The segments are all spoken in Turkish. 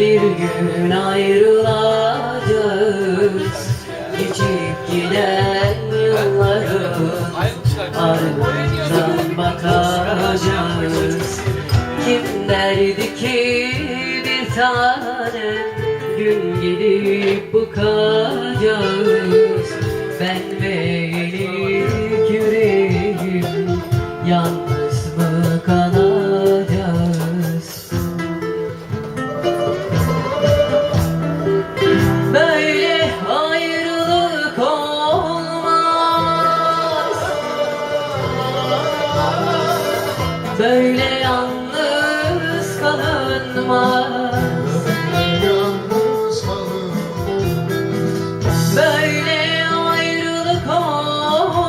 Bir gün ayrılacağız. Geçip giden yılların Ardından bakacağız. Kim derdi ki bir tane Gün gelip bıkacağız Ben ve yenik yüreğim Yalnız Böyle yalnız kalınmaz. Böyle ayrılık olmaz.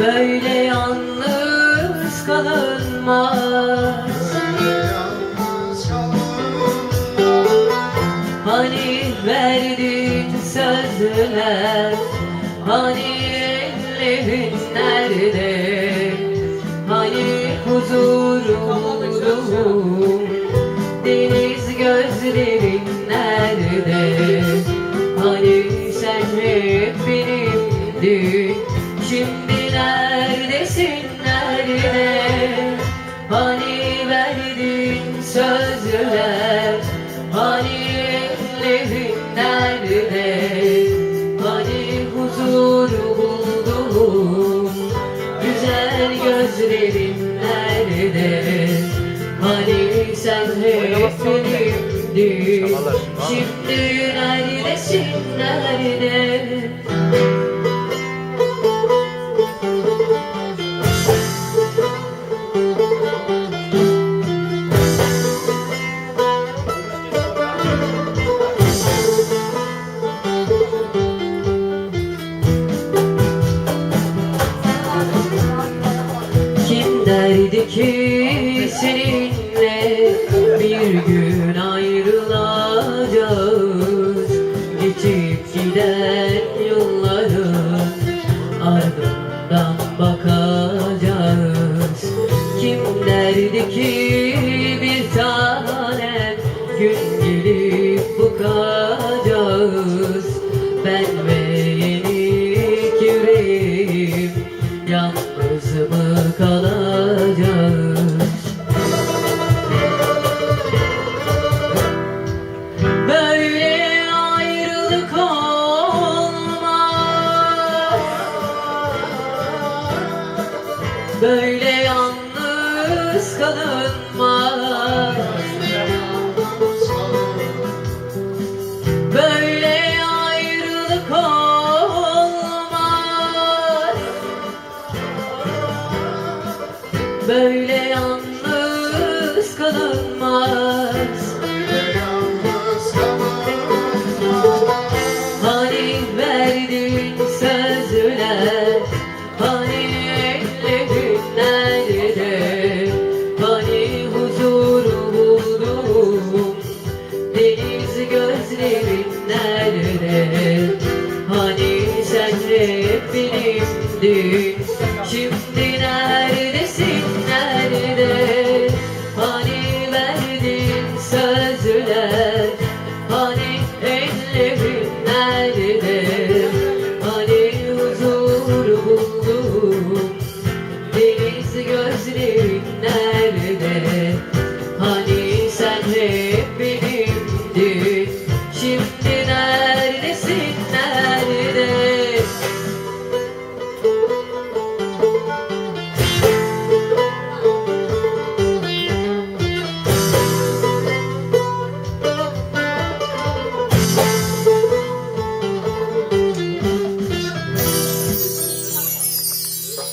Böyle yalnız kalınmaz. Hani verdin sözler Hani ellerin nerede Hani huzurum? Deniz gözlerin nerede? Hani sen hep benimdin Şimdi neredesin nerede? Hani verdin sözler? Hani ellerin nerede? Hani huzur gözlerin nerede Hani sen hep benimdin Şimdi neredesin nerede derdi ki seninle bir gün ayrılacağız. Geçip giden yılların ardından bakacağız. Kim derdi ki Böyle yalnız kalınmaz. Böyle ayrılık olmaz. Böyle yalnız kalınmaz benimdin